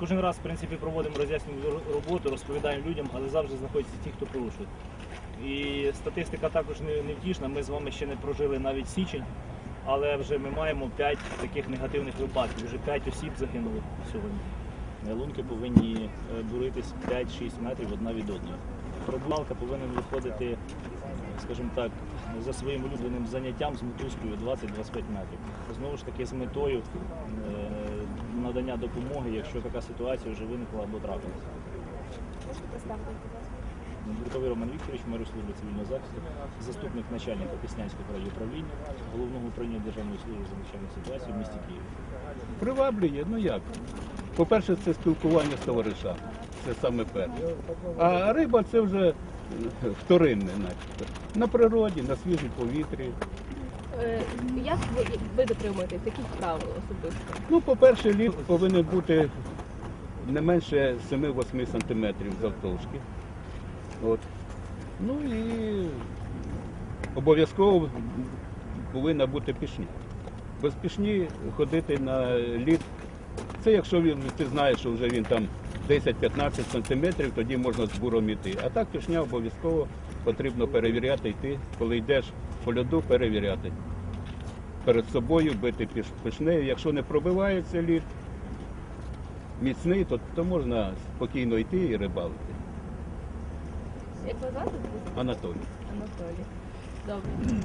Кожен раз, в принципі, проводимо роз'яснювальну роботу, розповідаємо людям, але завжди знаходяться ті, хто порушує. І статистика також не, втішна. Ми з вами ще не прожили навіть січень, але вже ми маємо 5 таких негативних випадків. Вже 5 осіб загинуло сьогодні. Лунки повинні е, буритись 5-6 метрів одна від одної. Пробувалка повинен виходити, скажімо так, за своїм улюбленим заняттям з мотузкою 20-25 метрів. Знову ж таки, з метою е, надання допомоги, якщо така ситуація вже виникла або трапилася. Можете представити. Бурковий Роман Вікторович, мер служби цивільного захисту, заступник начальника Піснянського райуправління, головного управління Державної служби з надзвичайних ситуацій в місті Києві. Приваблює, ну як? По-перше, це спілкування з товаришами. Це саме перше. А риба це вже е, вторинне, начебто. На природі, на свіжій повітрі. Е, Як ви, ви дотримуєтесь? Яких правил особисто? Ну, по-перше, лід повинен бути не менше 7-8 сантиметрів завтовшки. От. Ну і обов'язково повинна бути пішні. Без пішні ходити на лід. Це якщо він, ти знаєш, що вже він там 10-15 сантиметрів, тоді можна з буром іти. А так пішня обов'язково потрібно перевіряти, йти, коли йдеш по льоду, перевіряти. Перед собою бити піш- пішнею. Якщо не пробивається лід міцний, то, то можна спокійно йти і рибалити. Як вас звати? Анатолій. Анатолій. Добре.